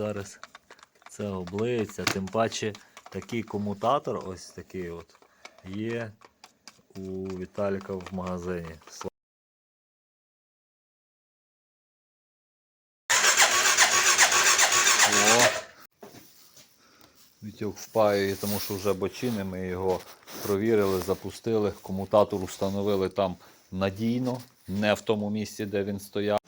зараз це облиється. Тим паче такий комутатор, ось такий от, є у Віталіка в магазині. О. Вітьок впаює, тому що вже бочини ми його провірили, запустили, комутатор установили там надійно, не в тому місці, де він стояв.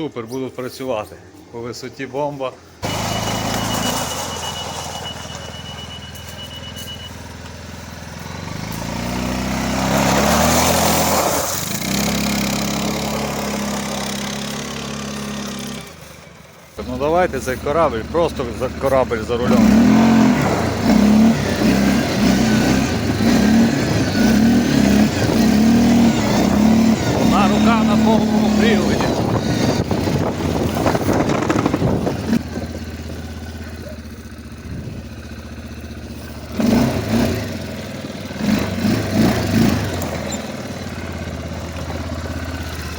Супер, будуть працювати. По висоті бомба. Ну давайте цей корабль, просто за корабль за рулем. Одна рука на повному приводі.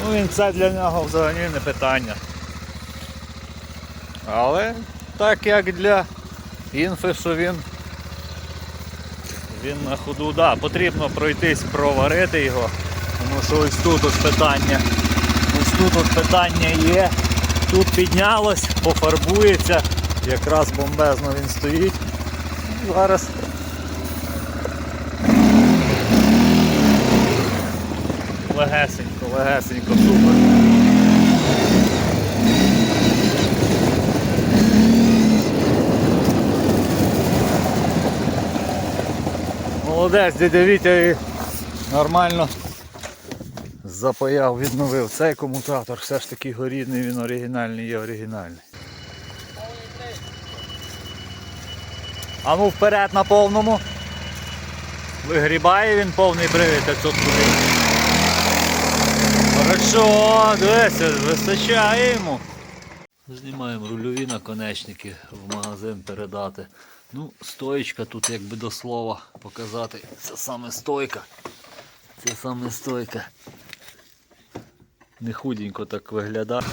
Ну він це для нього взагалі не питання. Але так як для інфи, що він, він на ходу, да, потрібно пройтись, проварити його. Тому що ось тут от питання. Ось тут от питання є. Тут піднялось, пофарбується. Якраз бомбезно він стоїть. Зараз. Легесенько, легесенько, супер. Молодець, дядя Вітя і нормально запаяв, відновив. Цей комутатор все ж таки горідний, він оригінальний є оригінальний. А ну вперед на повному. Вигрібає він повний привід 500 кубів. Хорошо, дивися, вистачає йому. Знімаємо рульові наконечники в магазин передати. Ну, стоїчка тут якби до слова показати. Це саме стойка. Це саме стойка. Не худенько так виглядає.